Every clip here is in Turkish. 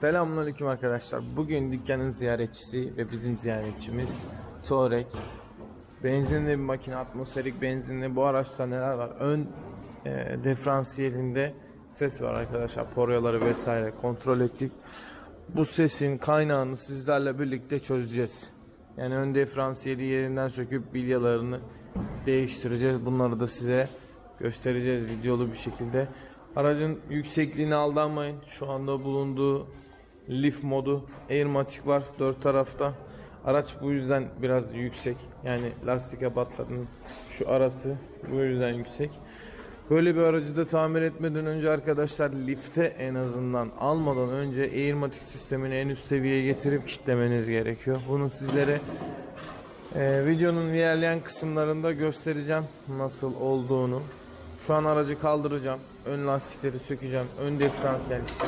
Selamünaleyküm arkadaşlar. Bugün dükkanın ziyaretçisi ve bizim ziyaretçimiz Torek. Benzinli bir makine, atmosferik benzinli. Bu araçta neler var? Ön e, diferansiyelinde ses var arkadaşlar. Poryaları vesaire kontrol ettik. Bu sesin kaynağını sizlerle birlikte çözeceğiz. Yani ön diferansiyeli yerinden söküp bilyalarını değiştireceğiz. Bunları da size göstereceğiz videolu bir şekilde. Aracın yüksekliğine aldanmayın. Şu anda bulunduğu Leaf modu Airmatic var dört tarafta. Araç bu yüzden biraz yüksek. Yani lastik ebatlarının şu arası bu yüzden yüksek. Böyle bir aracı da tamir etmeden önce arkadaşlar lifte en azından almadan önce Airmatic sistemini en üst seviyeye getirip kitlemeniz gerekiyor. Bunu sizlere ee, videonun ilerleyen kısımlarında göstereceğim nasıl olduğunu. Şu an aracı kaldıracağım. Ön lastikleri sökeceğim. Ön diferansiyel işte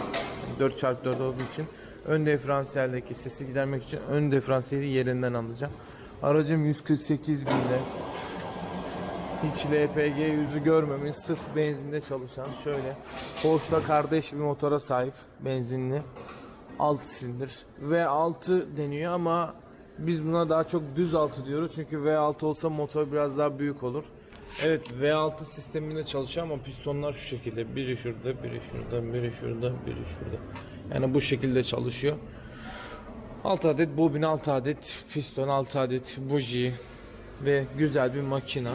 4x4 olduğu için ön diferansiyeldeki sesi gidermek için ön diferansiyeli yerinden alacağım. Aracım 148 binde. Hiç LPG yüzü görmemiş, sırf benzinde çalışan şöyle Porsche'la kardeş bir motora sahip benzinli 6 silindir V6 deniyor ama biz buna daha çok düz altı diyoruz çünkü V6 olsa motor biraz daha büyük olur. Evet V6 sisteminde çalışıyor ama pistonlar şu şekilde biri şurada biri şurada biri şurada biri şurada yani bu şekilde çalışıyor. 6 adet bobin 6 adet piston 6 adet buji ve güzel bir makina.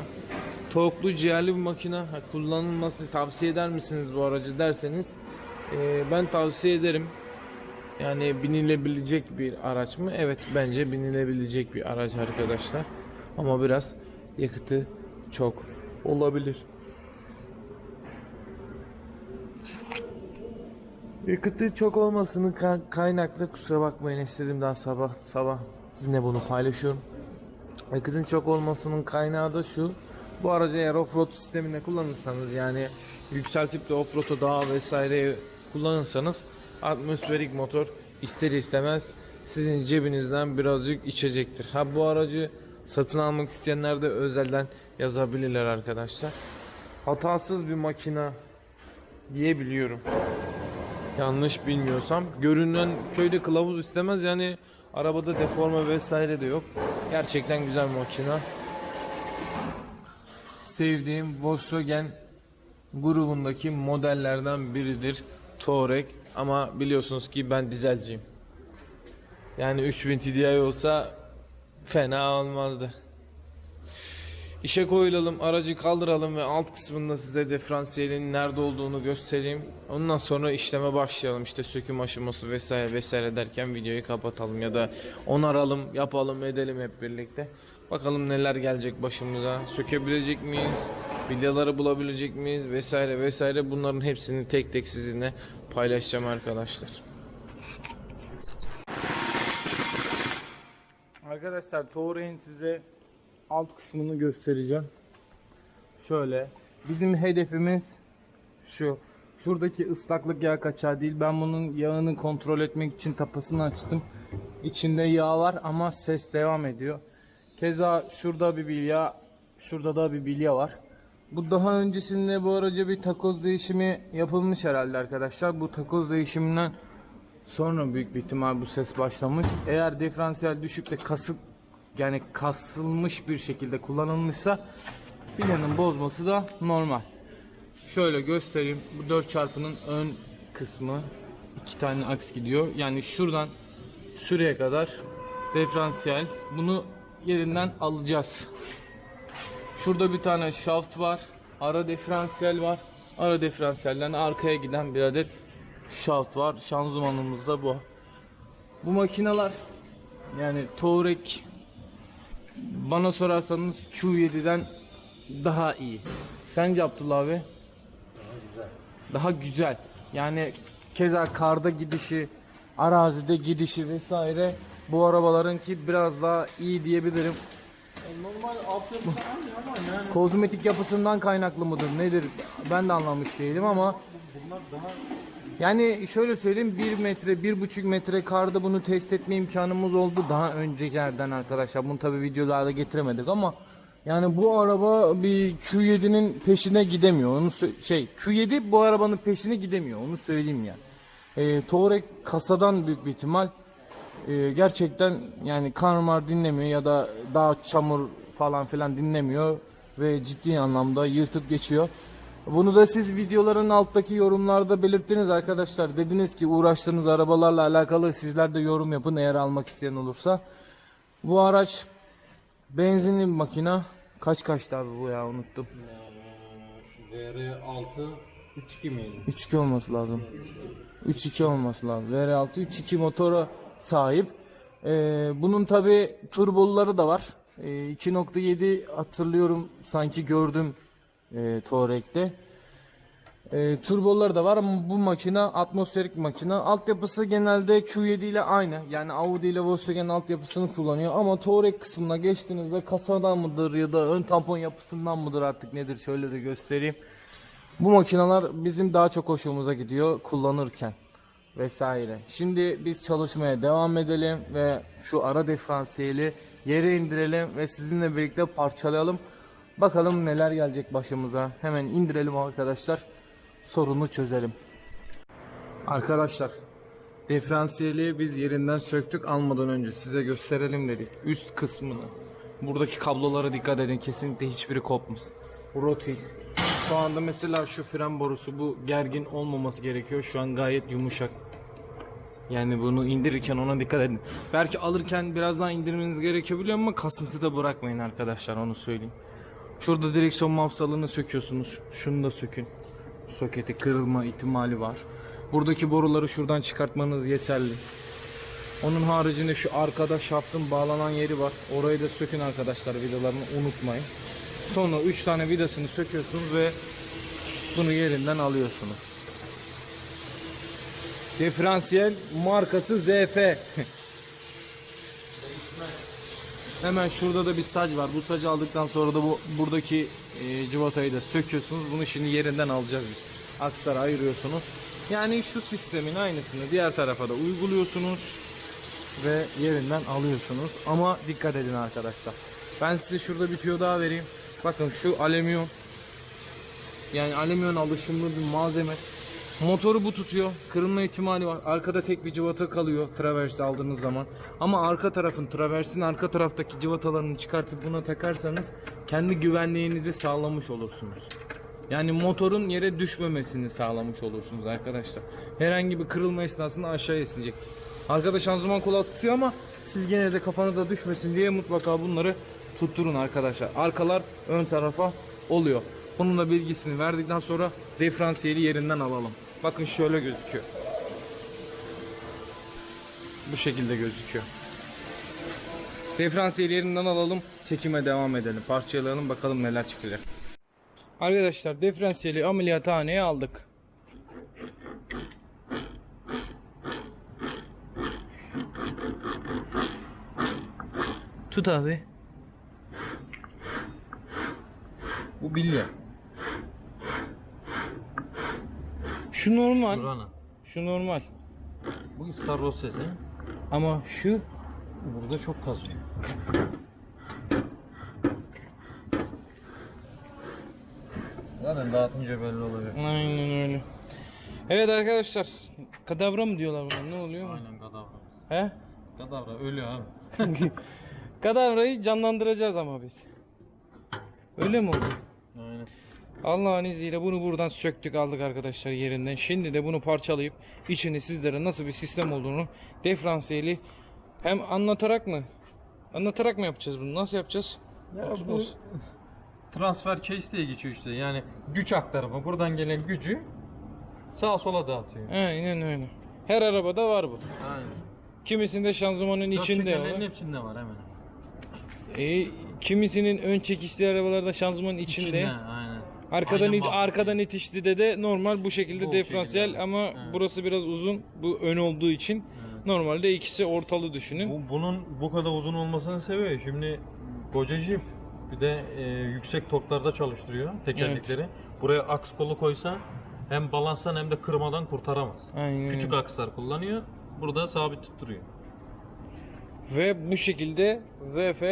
Torklu ciğerli bir makina. Kullanılması tavsiye eder misiniz bu aracı derseniz e, ben tavsiye ederim. Yani binilebilecek bir araç mı? Evet bence binilebilecek bir araç arkadaşlar. Ama biraz yakıtı çok olabilir. Yakıtı çok olmasının ka- kaynaklı kusura bakmayın istedim daha sabah sabah sizinle bunu paylaşıyorum. Yakıtın çok olmasının kaynağı da şu. Bu aracı eğer offroad sisteminde kullanırsanız yani yükseltip de offroad'a dağ vesaire kullanırsanız atmosferik motor ister istemez sizin cebinizden birazcık içecektir. Ha bu aracı satın almak isteyenler de özelden yazabilirler arkadaşlar. Hatasız bir makina diyebiliyorum. Yanlış bilmiyorsam. Görünen köyde kılavuz istemez yani arabada deforme vesaire de yok. Gerçekten güzel makina. Sevdiğim Volkswagen grubundaki modellerden biridir Touareg ama biliyorsunuz ki ben dizelciyim. Yani 3000 TDI olsa fena olmazdı. İşe koyulalım, aracı kaldıralım ve alt kısmında size diferansiyelin nerede olduğunu göstereyim. Ondan sonra işleme başlayalım. İşte söküm aşaması vesaire vesaire derken videoyu kapatalım ya da onaralım, yapalım, edelim hep birlikte. Bakalım neler gelecek başımıza. Sökebilecek miyiz? Bilyaları bulabilecek miyiz? Vesaire vesaire bunların hepsini tek tek sizinle paylaşacağım arkadaşlar. Arkadaşlar Touareg'in size alt kısmını göstereceğim. Şöyle. Bizim hedefimiz şu. Şuradaki ıslaklık yağ kaçağı değil. Ben bunun yağını kontrol etmek için tapasını açtım. İçinde yağ var ama ses devam ediyor. Keza şurada bir bilya, şurada da bir bilya var. Bu daha öncesinde bu araca bir takoz değişimi yapılmış herhalde arkadaşlar. Bu takoz değişiminden sonra büyük bir ihtimal bu ses başlamış. Eğer diferansiyel düşük de kasıp yani kasılmış bir şekilde kullanılmışsa bilyanın bozması da normal. Şöyle göstereyim. Bu 4 çarpının ön kısmı iki tane aks gidiyor. Yani şuradan şuraya kadar diferansiyel. Bunu yerinden alacağız. Şurada bir tane şaft var. Ara diferansiyel var. Ara diferansiyelden arkaya giden bir adet şaft var. Şanzımanımız da bu. Bu makineler yani Touareg bana sorarsanız Q7'den daha iyi. Sence Abdullah abi? Daha güzel. Yani keza karda gidişi, arazide gidişi vesaire bu arabalarınki biraz daha iyi diyebilirim. Normal altyapısı aynı ama yani Kozmetik yapısından kaynaklı mıdır nedir ben de anlamış değilim ama bunlar daha yani şöyle söyleyeyim 1 metre 1,5 metre karda bunu test etme imkanımız oldu daha öncekilerden arkadaşlar bunu tabi videolarda getiremedik ama yani bu araba bir Q7'nin peşine gidemiyor onu şey Q7 bu arabanın peşine gidemiyor onu söyleyeyim yani. E, Touareg kasadan büyük bir ihtimal. E, gerçekten yani karmar dinlemiyor ya da daha çamur falan filan dinlemiyor ve ciddi anlamda yırtıp geçiyor. Bunu da siz videoların alttaki yorumlarda belirttiniz arkadaşlar. Dediniz ki uğraştığınız arabalarla alakalı sizler de yorum yapın eğer almak isteyen olursa. Bu araç benzinli bir makina. Kaç kaçtı abi bu ya unuttum. VR6 3.2 miydi? 3.2 olması lazım. 3.2 olması lazım. VR6 3.2 motora sahip. Ee, bunun tabi turboluları da var. Ee, 2.7 hatırlıyorum sanki gördüm e, Touareg'de. E, turboları da var ama bu makina atmosferik makina. Altyapısı genelde Q7 ile aynı. Yani Audi ile Volkswagen altyapısını kullanıyor. Ama Touareg kısmına geçtiğinizde kasadan mıdır ya da ön tampon yapısından mıdır artık nedir şöyle de göstereyim. Bu makineler bizim daha çok hoşumuza gidiyor kullanırken vesaire. Şimdi biz çalışmaya devam edelim ve şu ara diferansiyeli yere indirelim ve sizinle birlikte parçalayalım. Bakalım neler gelecek başımıza. Hemen indirelim arkadaşlar. Sorunu çözelim. Arkadaşlar diferansiyeli biz yerinden söktük almadan önce size gösterelim dedik. Üst kısmını. Buradaki kablolara dikkat edin. Kesinlikle hiçbiri kopmasın. Rotil. Şu anda mesela şu fren borusu bu gergin olmaması gerekiyor. Şu an gayet yumuşak. Yani bunu indirirken ona dikkat edin. Belki alırken biraz daha indirmeniz gerekiyor biliyorum ama kasıntıda bırakmayın arkadaşlar onu söyleyeyim. Şurada direksiyon mafsalını söküyorsunuz. Şunu da sökün. Soketi kırılma ihtimali var. Buradaki boruları şuradan çıkartmanız yeterli. Onun haricinde şu arkada şaftın bağlanan yeri var. Orayı da sökün arkadaşlar vidalarını unutmayın. Sonra 3 tane vidasını söküyorsunuz ve bunu yerinden alıyorsunuz. Diferansiyel markası ZF. Hemen şurada da bir sac var. Bu sacı aldıktan sonra da bu buradaki e, cıvatayı da söküyorsunuz. Bunu şimdi yerinden alacağız biz. Aksara ayırıyorsunuz. Yani şu sistemin aynısını diğer tarafa da uyguluyorsunuz ve yerinden alıyorsunuz. Ama dikkat edin arkadaşlar. Ben size şurada bir tüyo daha vereyim. Bakın şu alüminyum yani alüminyum alışımlı bir malzeme. Motoru bu tutuyor. Kırılma ihtimali var. Arkada tek bir cıvata kalıyor traversi aldığınız zaman. Ama arka tarafın traversin arka taraftaki cıvatalarını çıkartıp buna takarsanız kendi güvenliğinizi sağlamış olursunuz. Yani motorun yere düşmemesini sağlamış olursunuz arkadaşlar. Herhangi bir kırılma esnasında aşağı esecek. Arkada şanzıman kolu tutuyor ama siz gene de kafanıza düşmesin diye mutlaka bunları tutturun arkadaşlar. Arkalar ön tarafa oluyor. Bunun da bilgisini verdikten sonra diferansiyeli yerinden alalım. Bakın şöyle gözüküyor. Bu şekilde gözüküyor. Diferansiyeli yerinden alalım. Çekime devam edelim. Parçalayalım bakalım neler çıkacak. Arkadaşlar diferansiyeli ameliyathaneye aldık. Tut abi. Bu bilye. Şu normal. Burana. Şu normal. Bu Star Roses he? Ama şu Burada çok kazıyor. Zaten dağıtınca belli olacak. aynen öyle. Evet arkadaşlar. Kadavra mı diyorlar buna? Ne oluyor? Aynen kadavra. He? Kadavra ölüyor abi. Kadavrayı canlandıracağız ama biz. Öyle mi oldu? Allah'ın izniyle bunu buradan söktük aldık arkadaşlar yerinden. Şimdi de bunu parçalayıp içini sizlere nasıl bir sistem olduğunu diferansiyeli hem anlatarak mı? Anlatarak mı yapacağız bunu? Nasıl yapacağız? Ya Olsun, bu olsun. transfer case diye geçiyor işte. Yani güç aktarımı. Buradan gelen gücü sağa sola dağıtıyor. Aynen öyle. Her arabada var bu. Aynen. Kimisinde şanzımanın içinde Dörtçeklerin var. hepsinde var hemen. E, kimisinin ön çekişli arabalarda şanzımanın içinde. İçinde. Arkadan it, arkadan itişti de de normal bu şekilde Bu diferansiyel şekilde. ama Evet. burası biraz uzun. Bu ön olduğu için normalde ikisi ortalı düşünün. Bu, bunun bu kadar uzun olmasının sebebi şimdi koca jip bir de e, yüksek torklarda çalıştırıyor tekerlekleri. Buraya aks kolu koysa hem balanstan hem de kırmadan kurtaramaz. Aynen Küçük akslar kullanıyor. Burada sabit tutturuyor. Ve bu şekilde ZF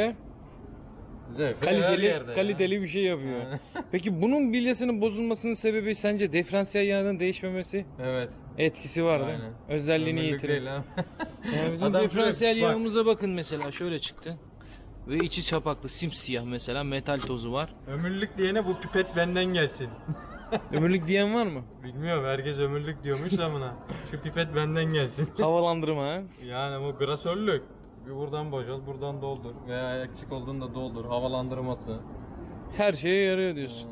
Zevkli her kaliteli yerde ya. kaliteli bir şey yapıyor. Peki bunun bilyasının bozulmasının sebebi sence diferansiyel yağının değişmemesi Evet. etkisi var değil mi? Aynen. Özelliğini Ömürlük yitiriyor. değil ha. Yani bizim Adam diferansiyel şöyle- bak. yağımıza bakın mesela şöyle çıktı. Ve içi çapaklı simsiyah mesela metal tozu var. Ömürlük diyene bu pipet benden gelsin. Ömürlük diyen var mı? Bilmiyorum herkes ömürlük diyormuş da buna. Şu pipet benden gelsin. Havalandırma ha. Yani bu grasörlük. Bir buradan boşalt, buradan doldur. Veya eksik olduğunda doldur. Havalandırması. Her şeye yarıyor diyorsun.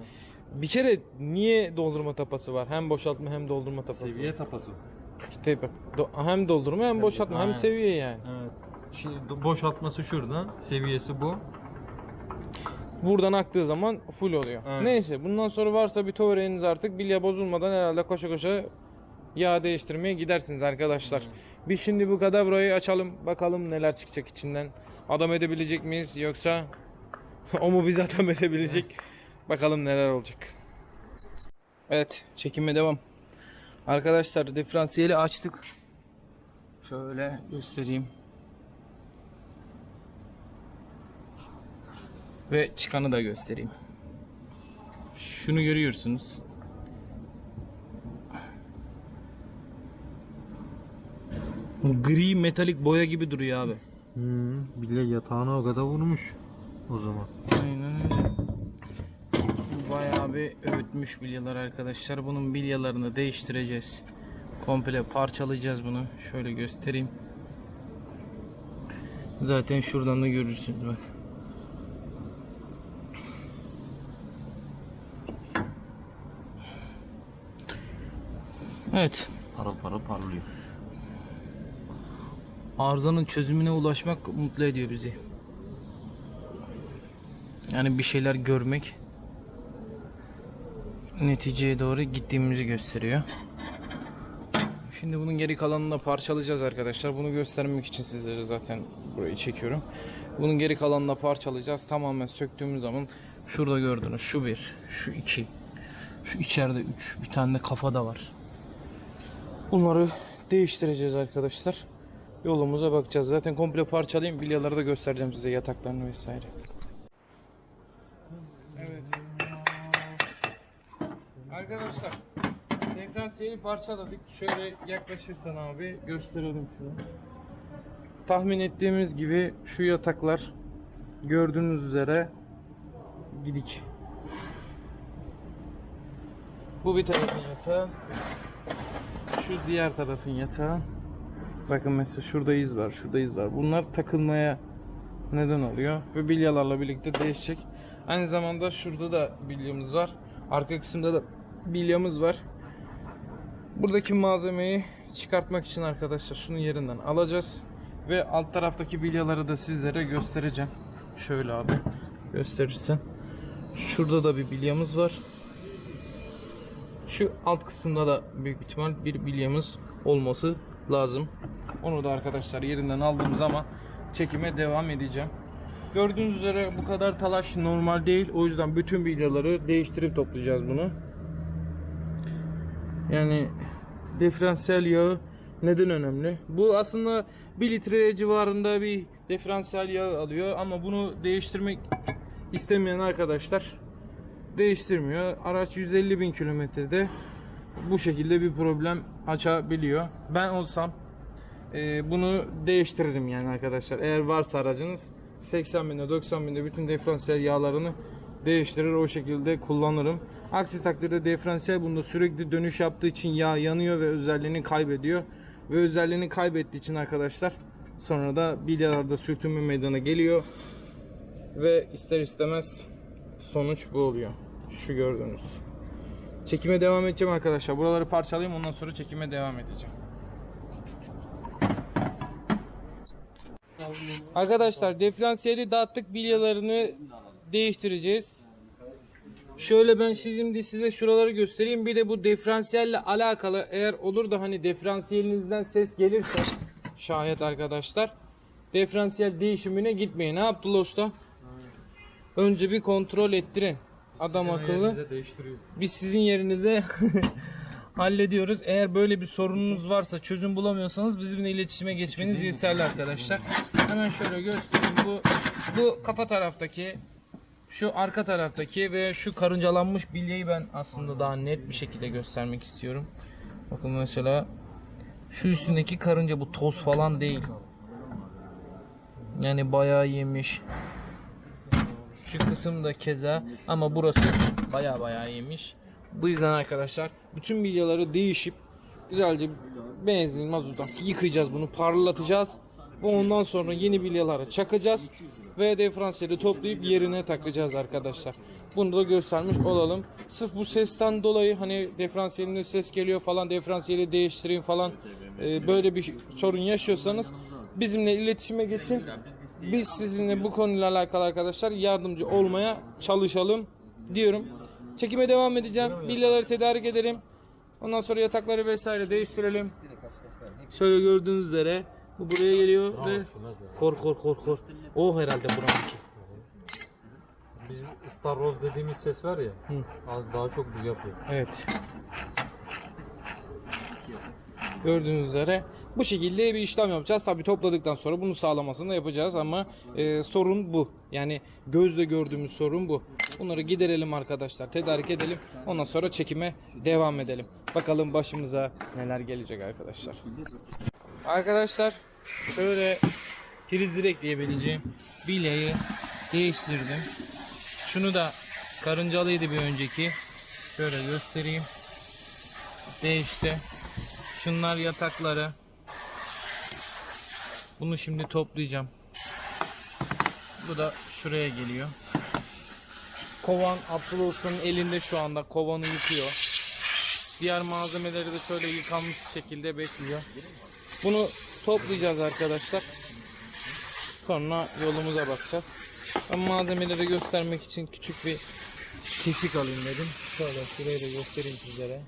Bir kere niye doldurma tapası var? Hem boşaltma hem doldurma tapası. Seviye tapası. İşte bak do- hem doldurma hem boşaltma hem Aynen. seviye yani. Evet. Şimdi do- boşaltması şuradan. Seviyesi bu. Buradan aktığı zaman full oluyor. Evet. Neyse bundan sonra varsa bir tuvaletiniz artık bilya bozulmadan herhalde koşa koşa yağ değiştirmeye gidersiniz arkadaşlar. Biz şimdi bu kadavrayı açalım bakalım neler çıkacak içinden. Adam edebilecek miyiz yoksa o mu bizi adam edebilecek? Bakalım neler olacak. Evet çekime devam. Arkadaşlar diferansiyeli açtık. Şöyle göstereyim. Ve çıkanı da göstereyim. Şunu görüyorsunuz. Gri metalik boya gibi duruyor abi. Hmm, bile yatağına o kadar vurmuş. O zaman. Aynen öyle. Bayağı bir öğütmüş bilyalar arkadaşlar. Bunun bilyalarını değiştireceğiz. Komple parçalayacağız bunu. Şöyle göstereyim. Zaten şuradan da görürsünüz bak. Evet. Parıl parıl parlıyor. Arızanın çözümüne ulaşmak mutlu ediyor bizi. Yani bir şeyler görmek neticeye doğru gittiğimizi gösteriyor. Şimdi bunun geri kalanını da parçalayacağız arkadaşlar. Bunu göstermek için sizlere zaten burayı çekiyorum. Bunun geri kalanını da parçalayacağız. Tamamen söktüğümüz zaman şurada gördüğünüz şu bir, şu iki, şu içeride üç, bir tane de kafada var. Bunları değiştireceğiz arkadaşlar. Yolumuza bakacağız. Zaten komple parçalayayım. Bilyaları da göstereceğim size yataklarını vesaire. Evet. Arkadaşlar diferansiyeli parçaladık. Şöyle yaklaşırsan abi gösterelim şunu. Tahmin ettiğimiz gibi şu yataklar gördüğünüz üzere gidik. Bu bir tarafın yatağı. Şu diğer tarafın yatağı. Bakın mesela şurada iz var, şurada iz var. Bunlar takılmaya neden oluyor ve bilyalarla birlikte değişecek. Aynı zamanda şurada da bilyamız var. Arka kısımda da bilyamız var. Buradaki malzemeyi çıkartmak için arkadaşlar şunu yerinden alacağız ve alt taraftaki bilyaları da sizlere göstereceğim. Şöyle abi gösterirsen. Şurada da bir bilyamız var. Şu alt kısımda da büyük ihtimal bir bilyamız olması lazım. Onu da arkadaşlar yerinden aldığım zaman çekime devam edeceğim. Gördüğünüz üzere bu kadar talaş normal değil. O yüzden bütün bilyaları değiştirip toplayacağız bunu. Yani diferansiyel yağı neden önemli? Bu aslında 1 litre civarında bir diferansiyel yağ alıyor ama bunu değiştirmek istemeyen arkadaşlar değiştirmiyor. Araç 150 bin kilometrede bu şekilde bir problem açabiliyor. Ben olsam e, bunu değiştiririm yani arkadaşlar. Eğer varsa aracınız 80 binde 90 binde bütün diferansiyel yağlarını değiştirir o şekilde kullanırım. Aksi takdirde diferansiyel bunda sürekli dönüş yaptığı için yağ yanıyor ve özelliğini kaybediyor. Ve özelliğini kaybettiği için arkadaşlar sonra da bilyalarda sürtünme meydana geliyor. Ve ister istemez sonuç bu oluyor. Şu gördüğünüz. Çekime devam edeceğim arkadaşlar. Buraları parçalayayım ondan sonra çekime devam edeceğim. Arkadaşlar diferansiyeli dağıttık. Bilyalarını değiştireceğiz. Şöyle ben şimdi size şuraları göstereyim. Bir de bu diferansiyelle alakalı eğer olur da hani diferansiyelinizden ses gelirse şayet arkadaşlar diferansiyel değişimine gitmeyin. Ne yaptı Usta? Önce bir kontrol ettirin. Adam akıllı. Yerinize değiştiriyor. Biz sizin yerinize hallediyoruz. Eğer böyle bir sorununuz varsa, çözüm bulamıyorsanız bizimle iletişime geçmeniz yeterli arkadaşlar. Hemen şöyle göstereyim. Bu bu kafa taraftaki Şu arka taraftaki ve şu karıncalanmış bilyeyi ben aslında daha net bir şekilde göstermek istiyorum. Bakın mesela şu üstündeki karınca bu toz falan değil. Yani bayağı yemiş. Şu kısım da keza ama burası bayağı bayağı yemiş. Bu yüzden arkadaşlar bütün bilyaları değişip güzelce benzin, mazottan yıkayacağız bunu, parlatacağız. Ve ondan sonra yeni bilyalara çakacağız ve diferansiyeli toplayıp yerine takacağız arkadaşlar. Bunu da göstermiş olalım. Sırf bu sesten dolayı hani diferansiyelinde ses geliyor falan diferansiyeli değiştireyim falan e, böyle bir sorun yaşıyorsanız bizimle iletişime geçin. Biz sizinle bu konuyla alakalı arkadaşlar yardımcı olmaya çalışalım diyorum. Çekime devam edeceğim. Bilyaları tedarik ederim. Ondan sonra yatakları vesaire değiştirelim. Şöyle gördüğünüz üzere bu buraya geliyor ve kor kor kor kor. O herhalde buranınki. Biz Star Wars dediğimiz ses var ya. Hı. Daha çok bu yapıyor. Evet. Gördüğünüz üzere bu şekilde bir işlem yapacağız. Tabii topladıktan sonra bunu sağlamasını da yapacağız ama e, sorun bu. Yani gözle gördüğümüz sorun bu. Bunları giderelim arkadaşlar. Tedarik edelim. Ondan sonra çekime devam edelim. Bakalım başımıza neler gelecek arkadaşlar. Arkadaşlar şöyle priz direkt diyebileceğim bilyayı değiştirdim. Şunu da karıncalıydı bir önceki. Şöyle göstereyim. Değişti. Şunlar yatakları. Bunu şimdi toplayacağım. Bu da şuraya geliyor. Kovan Abdullah'ın elinde şu anda kovanı yıkıyor. Diğer malzemeleri de şöyle yıkanmış şekilde bekliyor. Bunu toplayacağız arkadaşlar. Sonra yolumuza bakacağız. Ben malzemeleri göstermek için küçük bir kesik alayım dedim. Şöyle şurayı da göstereyim sizlere.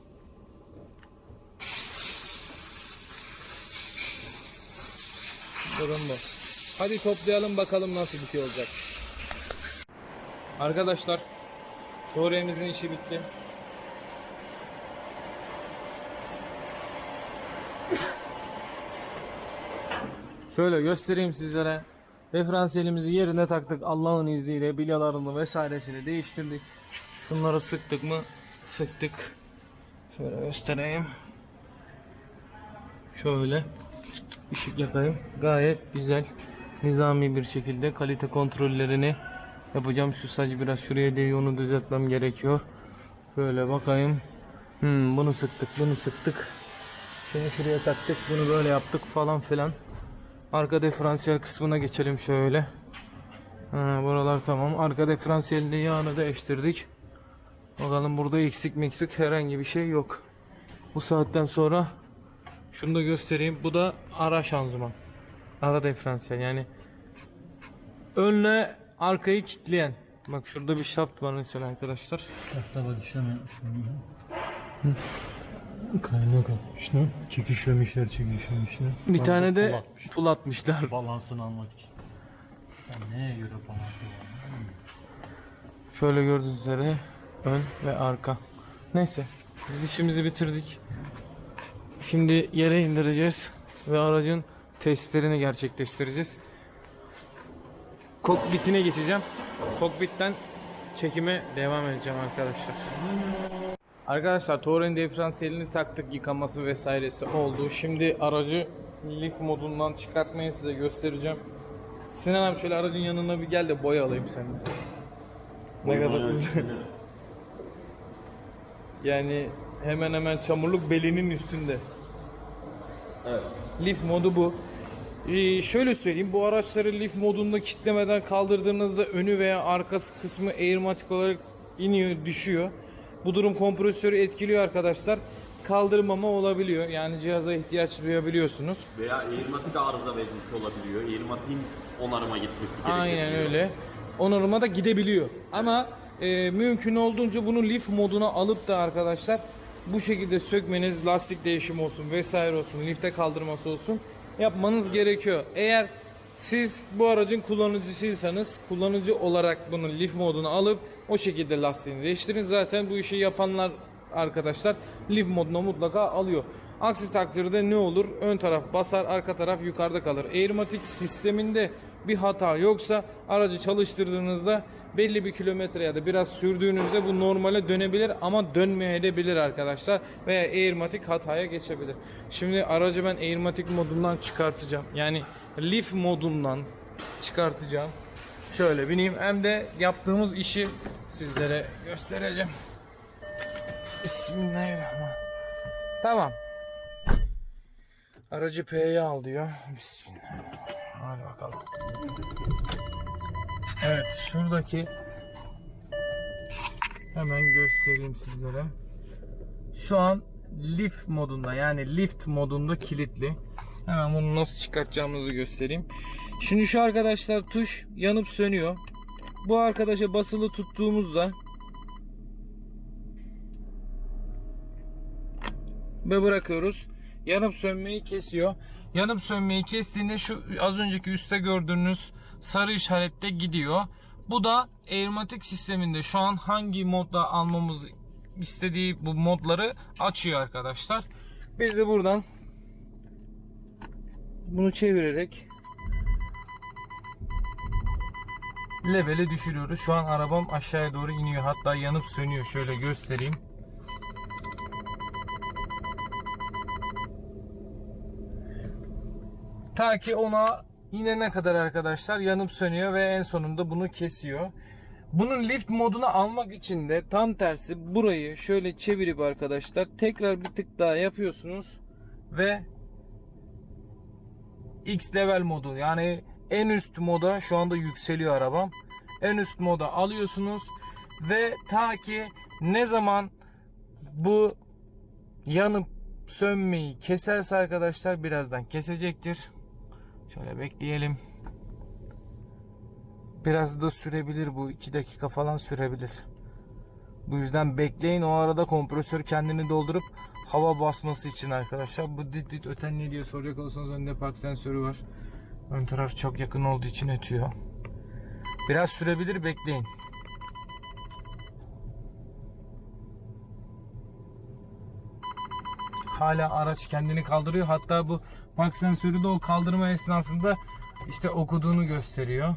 Durum bu. Hadi toplayalım bakalım nasıl bir şey olacak. Arkadaşlar, Tore'mizin işi bitti. Şöyle göstereyim sizlere. Diferansiyelimizi yerine taktık Allah'ın izniyle bilyalarını vesairesini değiştirdik. Şunları sıktık mı? Sıktık. Şöyle göstereyim. Şöyle ışık yakayım. Gayet güzel nizami bir şekilde kalite kontrollerini yapacağım. Şu saç biraz şuraya değiyor onu düzeltmem gerekiyor. Böyle bakayım. Hmm, bunu sıktık bunu sıktık. Şunu şuraya taktık bunu böyle yaptık falan filan. Arka diferansiyel kısmına geçelim şöyle. Ha, buralar tamam. Arka diferansiyelin yağını değiştirdik. Bakalım burada eksik meksik herhangi bir şey yok. Bu saatten sonra şunu da göstereyim. Bu da ara şanzıman. Ara diferansiyel yani önle arkayı kitleyen. Bak şurada bir şaft var mesela arkadaşlar. Hafta bak işlem. Kaynak atmışlar. Çekişlemişler, çekişlemişler. Bir Bak, tane de pul atmış. pul atmışlar. Balansını almak için. Ya neye göre balansı? Şöyle gördüğünüz üzere ön ve arka. Neyse biz işimizi bitirdik. Şimdi yere indireceğiz ve aracın testlerini gerçekleştireceğiz. Kokpitine geçeceğim. Kokpitten çekime devam edeceğim arkadaşlar. Arkadaşlar Touareg'in diferansiyelini taktık yıkaması vesairesi oldu. Şimdi aracı lift modundan çıkartmayı size göstereceğim. Sinan abi şöyle aracın yanına bir gel de boya alayım senden. Ne kadar güzel. Yani hemen hemen çamurluk belinin üstünde. Lift modu bu. Ee, şöyle söyleyeyim bu araçları lift modunda kitlemeden kaldırdığınızda önü veya arkası kısmı airmatik olarak iniyor düşüyor. Bu durum kompresörü etkiliyor arkadaşlar. Kaldırmama olabiliyor. Yani cihaza ihtiyaç duyabiliyorsunuz. Veya Airmatic arıza vermiş olabiliyor. Airmatic'in onarıma gitmesi gerekiyor. Aynen öyle. Onarıma da gidebiliyor. Ama e, mümkün olduğunca bunu lift moduna alıp da arkadaşlar bu şekilde sökmeniz, lastik değişimi olsun vesaire olsun, lifte kaldırması olsun yapmanız gerekiyor. Eğer siz bu aracın kullanıcısıysanız kullanıcı olarak bunu lift moduna alıp o şekilde lastiğini değiştirin. Zaten bu işi yapanlar arkadaşlar lift moduna mutlaka alıyor. Aksi takdirde ne olur? Ön taraf basar, arka taraf yukarıda kalır. Airmatic sisteminde bir hata yoksa aracı çalıştırdığınızda belli bir kilometre ya da biraz sürdüğünüzde bu normale dönebilir ama dönmeyebilir arkadaşlar veya Airmatic hataya geçebilir. Şimdi aracı ben Airmatic modundan çıkartacağım. Yani Leaf modundan çıkartacağım. Şöyle bineyim hem de yaptığımız işi sizlere göstereceğim. Bismillahirrahmanirrahim. Tamam. Aracı P'ye al diyor. Bismillahirrahmanirrahim. Hadi bakalım. Evet şuradaki hemen göstereyim sizlere. Şu an lift modunda yani lift modunda kilitli. Hemen bunu nasıl çıkartacağımızı göstereyim. Şimdi şu arkadaşlar tuş yanıp sönüyor. Bu arkadaşa basılı tuttuğumuzda ve bırakıyoruz. Yanıp sönmeyi kesiyor. Yanıp sönmeyi kestiğinde şu az önceki üstte gördüğünüz sarı işarette gidiyor. Bu da Airmatic sisteminde şu an hangi modda almamız istediği bu modları açıyor arkadaşlar. Biz de buradan bunu çevirerek leveli düşürüyoruz. Şu an arabam aşağıya doğru iniyor. Hatta yanıp sönüyor. Şöyle göstereyim. Ta ki ona inene kadar arkadaşlar yanıp sönüyor ve en sonunda bunu kesiyor. Bunun lift modunu almak için de tam tersi burayı şöyle çevirip arkadaşlar tekrar bir tık daha yapıyorsunuz ve X level modu yani en üst moda şu anda yükseliyor arabam. En üst moda alıyorsunuz ve ta ki ne zaman bu yanıp sönmeyi keserse arkadaşlar birazdan kesecektir. Şöyle bekleyelim. Biraz da sürebilir bu 2 dakika falan sürebilir. Bu yüzden bekleyin o arada kompresör kendini doldurup hava basması için arkadaşlar. Bu dit dit öten ne diye soracak olsanız önünde park sensörü var. Ön taraf çok yakın olduğu için ötüyor. Biraz sürebilir bekleyin. Hala araç kendini kaldırıyor. Hatta bu park sensörü de o kaldırma esnasında işte okuduğunu gösteriyor.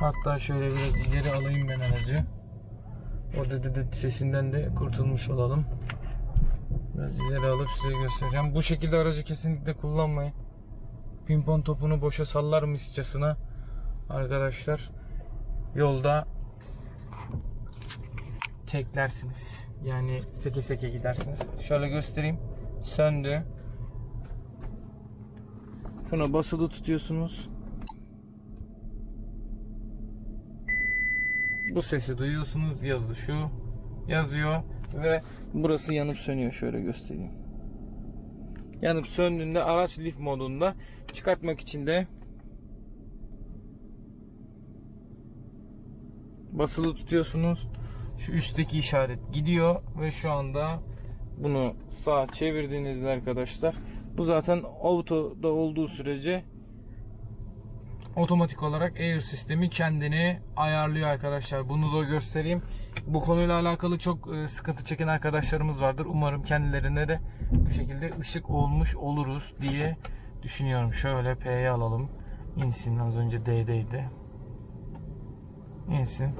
Hatta şöyle biraz ileri alayım ben aracı. O dıdıdıt sesinden de kurtulmuş olalım. Biraz ileri alıp size göstereceğim. Bu şekilde aracı kesinlikle kullanmayın. Pimpon topunu boşa sallarmışçasına arkadaşlar yolda teklersiniz. Yani seke seke gidersiniz. Şöyle göstereyim. Söndü. Şuna basılı tutuyorsunuz. Bu sesi duyuyorsunuz. Yazı şu. Yazıyor ve burası yanıp sönüyor. Şöyle göstereyim. Yanıp söndüğünde araç lift modunda çıkartmak için de basılı tutuyorsunuz. Şu üstteki işaret gidiyor ve şu anda bunu sağa çevirdiğinizde arkadaşlar bu zaten autoda olduğu sürece otomatik olarak Air sistemi kendini ayarlıyor arkadaşlar. Bunu da göstereyim. Bu konuyla alakalı çok e, sıkıntı çeken arkadaşlarımız vardır. Umarım kendilerine de bu şekilde ışık olmuş oluruz diye düşünüyorum. Şöyle P'ye alalım. İnsin az önce D'deydi. İnsin.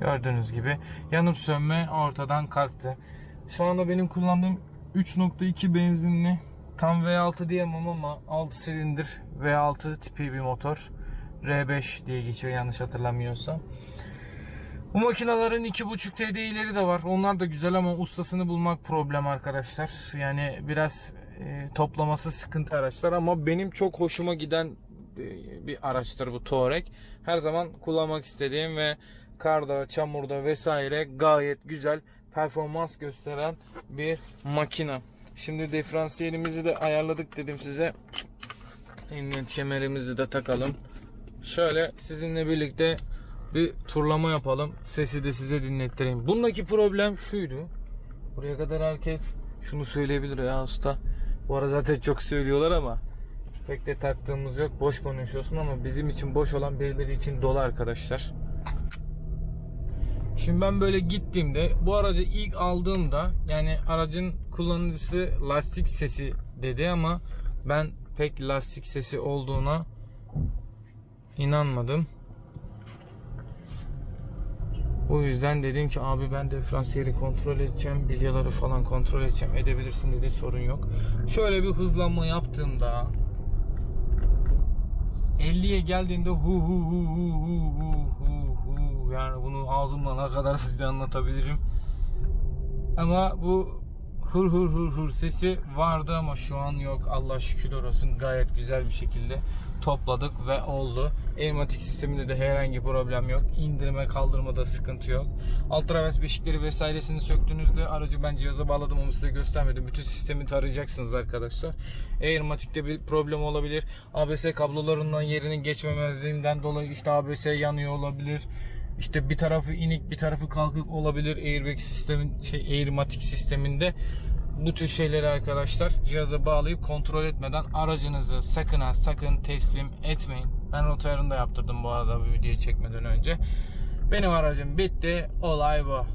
Gördüğünüz gibi yanıp sönme ortadan kalktı. Şu anda benim kullandığım 3.2 benzinli tam V6 diyemem ama 6 silindir V6 tipi bir motor. R5 diye geçiyor yanlış hatırlamıyorsam. Bu makinelerin 2.5 TDI'leri de var. Onlar da güzel ama ustasını bulmak problem arkadaşlar. Yani biraz e, toplaması sıkıntı araçlar ama benim çok hoşuma giden e, bir araçtır bu Touareg. Her zaman kullanmak istediğim ve karda, çamurda vesaire gayet güzel performans gösteren bir makina. Şimdi diferansiyelimizi de ayarladık dedim size. Emniyet kemerimizi de takalım. Şöyle sizinle birlikte bir turlama yapalım. Sesi de size dinlettireyim. Bundaki problem şuydu. Buraya kadar herkes şunu söyleyebilir ya usta. Bu ara zaten çok söylüyorlar ama pek de taktığımız yok. Boş konuşuyorsun ama bizim için boş olan birileri için dolu arkadaşlar. Şimdi ben böyle gittiğimde bu aracı ilk aldığımda yani aracın kullanıcısı lastik sesi dedi ama ben pek lastik sesi olduğuna inanmadım. O yüzden dedim ki abi ben diferansiyeli kontrol edeceğim, bilyaları falan kontrol edeceğim, edebilirsin dedi sorun yok. Şöyle bir hızlanma yaptığımda 50'ye geldiğinde hu hu hu hu hu hu hu yani bunu ağzımla ne kadar size anlatabilirim. Ama bu hır hır hır hır sesi vardı ama şu an yok. Allah şükürler olsun gayet güzel bir şekilde topladık ve oldu. Elmatik sisteminde de herhangi problem yok. İndirme kaldırmada sıkıntı yok. Alt travers beşikleri vesairesini söktüğünüzde aracı ben cihaza bağladım ama size göstermedim. Bütün sistemi tarayacaksınız arkadaşlar. Airmatik'te bir problem olabilir. ABS kablolarından yerinin geçmemezliğinden dolayı işte ABS yanıyor olabilir. İşte bir tarafı inik bir tarafı kalkık olabilir airbag sistemin şey airmatik sisteminde bu tür şeyleri arkadaşlar cihaza bağlayıp kontrol etmeden aracınızı sakın ha sakın teslim etmeyin. Ben rota ayarını yaptırdım bu arada bu videoyu çekmeden önce. Benim aracım bitti. Olay bu.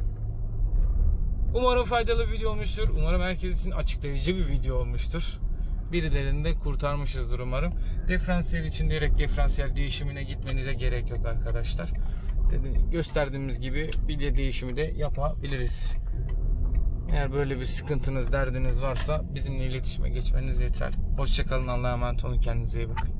Umarım faydalı bir video olmuştur. Umarım herkes için açıklayıcı bir video olmuştur. Birilerini de kurtarmışızdır umarım. Diferansiyel için direkt diferansiyel değişimine gitmenize gerek yok arkadaşlar. Dedi- gösterdiğimiz gibi bilye değişimi de yapabiliriz. Eğer böyle bir sıkıntınız, derdiniz varsa bizimle iletişime geçmeniz yeter. Hoşçakalın, Allah'a emanet olun, kendinize iyi bakın.